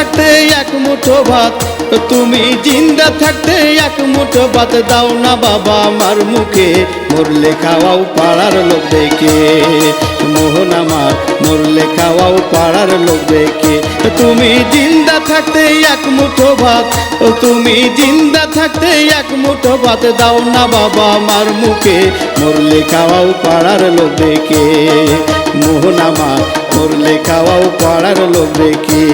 থাকতে এক মুঠো ভাত। তুমি জিন্দা থাকতে এক মুঠো ভাত। দাও না বাবা আমার মুখে, মরলে খাওয়াও পাড়ার লোক দেখে। মোহন আমার, মরলে খাওয়াও পাড়ার লোক দেখে। তুমি জিন্দা থাকতে এক মুঠো ভাত। তুমি জিন্দা থাকতে এক মুঠো ভাত। দাও না বাবা আমার মুখে, মরলে খাওয়াও পাড়ার লোক দেখে। মোহন আমার, মরলে খাওয়াও পাড়ার লোক দেখে।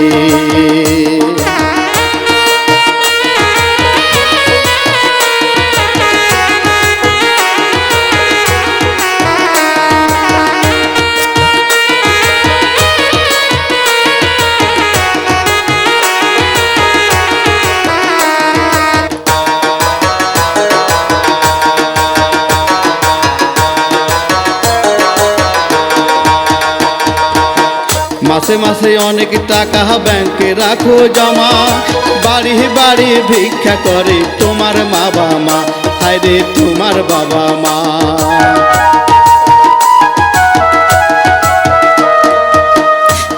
মাসে মাসে অনেক টাকা ব্যাংকে রাখো জমা। বাড়ি বাড়ি ভিক্ষা করে তোমার মা বাবা মা। হায় রে তোমার বাবা মা।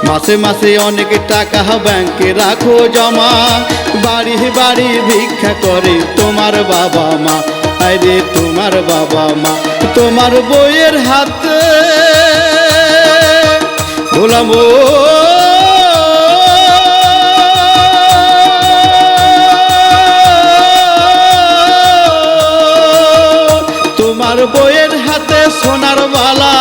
মাসে মাসে অনেক টাকা ব্যাংকে রাখো জমা। বাড়ি বাড়ি ভিক্ষা করে তোমার বাবা মা। হায় রে তোমার বাবা মা। তোমার বইয়ের হাতে গোলাম তোমার বইয়ের হাতে সোনার বালা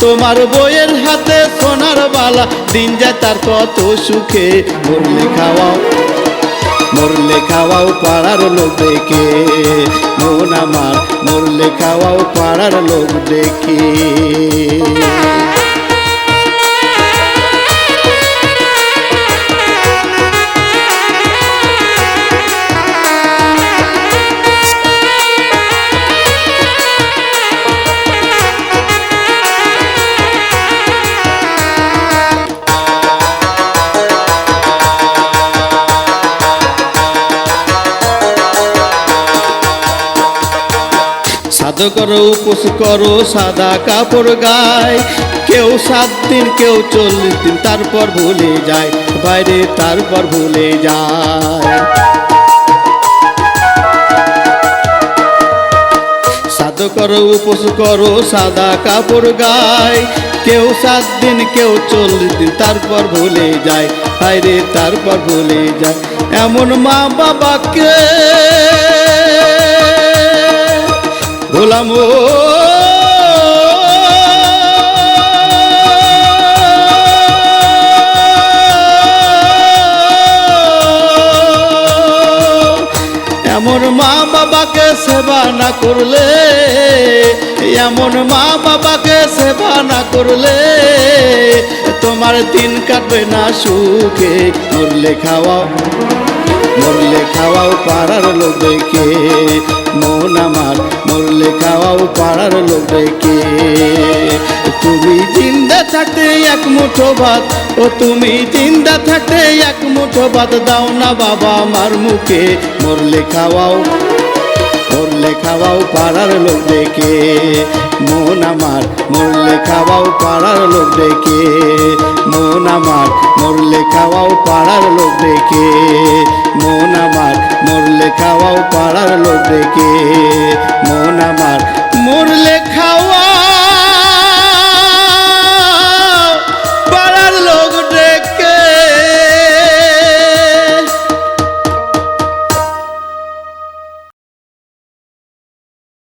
তোমার বইয়ের হাতে সোনার বালা দিন যায় তার কত সুখে, মরলে খাওয়াও মরলে খাওয়াও পাড়ার লোক দেখে, মন আমার, মরলে খাওয়াও পাড়ার লোক দেখে। করো উপোস করো, সাদা কাপড় গায়। কেউ সাত দিন, কেউ চল্লিশ দিন, তারপর ভুলে যায়। বাইরে তারপর ভুলে যায়। সাধু করো উপোস করো, সাদা কাপড় গায়। কেউ সাত দিন, কেউ চল্লিশ দিন, তারপর ভুলে যায়। বাইরে তারপর ভুলে যায়। এমন মা বাবাকে গোলাম এমন মা বাবাকে সেবা না করলে, এমন মা বাবাকে সেবা না করলে, তোমার দিন কাটবে না সুখে, মরলে খাওয়া মরলে খাওয়াও পাড়ার লোক দেখে মন আমার মরলে খাওয়াও পাড়ার লোক দেখে তুমি জিন্দা থাকতে এক মুঠো ভাত, ও তুমি জিন্দা থাকতে এক মুঠো ভাত, দাও না বাবা আমার মুখে। মরলে খাওয়াও মরলে খাওয়াও পাড়ার লোক দেখে মন আমার মরলে খাওয়াও পাড়ার লোক দেখে মন আমার মরলে খাওয়াও পাড়ার লোক দেখে মন আমার মরলে খাওয়াও পাড়ার লোক দেখে। মন আমার মরলে খাওয়া